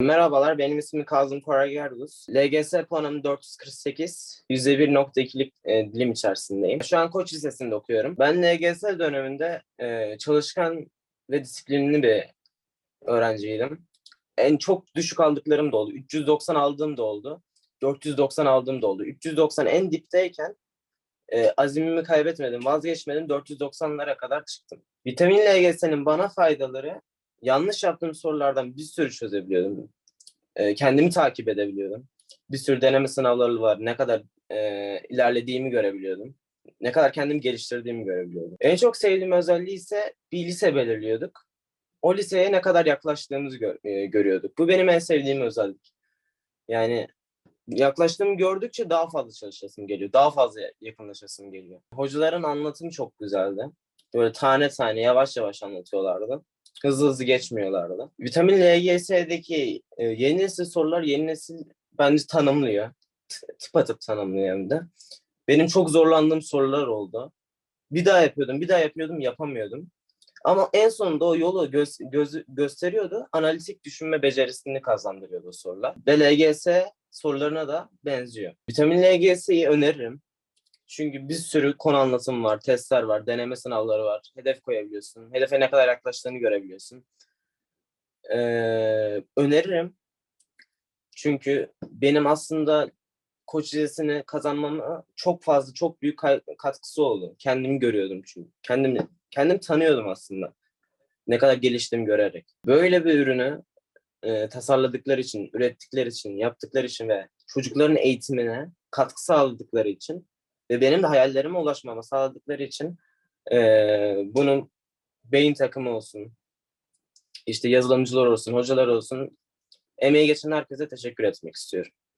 Merhabalar, benim ismim Kazım Koray Gergus. LGS puanım 448, %1.2'lik e, dilim içerisindeyim. Şu an Koç Lisesi'nde okuyorum. Ben LGS döneminde e, çalışkan ve disiplinli bir öğrenciydim. En çok düşük aldıklarım da oldu. 390 aldığım da oldu. 490 aldığım da oldu. 390 en dipteyken e, azimimi kaybetmedim, vazgeçmedim. 490'lara kadar çıktım. Vitamin LGS'nin bana faydaları yanlış yaptığım sorulardan bir sürü çözebiliyordum. Ee, kendimi takip edebiliyordum. Bir sürü deneme sınavları var. Ne kadar e, ilerlediğimi görebiliyordum. Ne kadar kendimi geliştirdiğimi görebiliyordum. En çok sevdiğim özelliği ise bir lise belirliyorduk. O liseye ne kadar yaklaştığımızı gör- e, görüyorduk. Bu benim en sevdiğim özellik. Yani yaklaştığımı gördükçe daha fazla çalışasım geliyor. Daha fazla yakınlaşasım geliyor. Hocaların anlatımı çok güzeldi. Böyle tane tane yavaş yavaş anlatıyorlardı hızlı hızlı geçmiyorlardı. Vitamin LGS'deki e, yeni nesil sorular yeni nesil bence tanımlıyor. Tıpatıp tanımlıyor hem de. Benim çok zorlandığım sorular oldu. Bir daha yapıyordum, bir daha yapıyordum, yapamıyordum. Ama en sonunda o yolu göz, göz- gösteriyordu. Analitik düşünme becerisini kazandırıyordu sorular. Ve LGS sorularına da benziyor. Vitamin LGS'yi öneririm. Çünkü bir sürü konu anlatımı var, testler var, deneme sınavları var. Hedef koyabiliyorsun. Hedefe ne kadar yaklaştığını görebiliyorsun. Ee, öneririm. Çünkü benim aslında Koç Lisesi'ni kazanmama çok fazla, çok büyük katkısı oldu. Kendimi görüyordum çünkü. Kendimi, kendim tanıyordum aslında. Ne kadar geliştiğimi görerek. Böyle bir ürünü e, tasarladıkları için, ürettikleri için, yaptıkları için ve çocukların eğitimine katkı sağladıkları için ve benim de hayallerime ulaşmama sağladıkları için eee bunun beyin takımı olsun, işte yazılımcılar olsun, hocalar olsun, emeği geçen herkese teşekkür etmek istiyorum.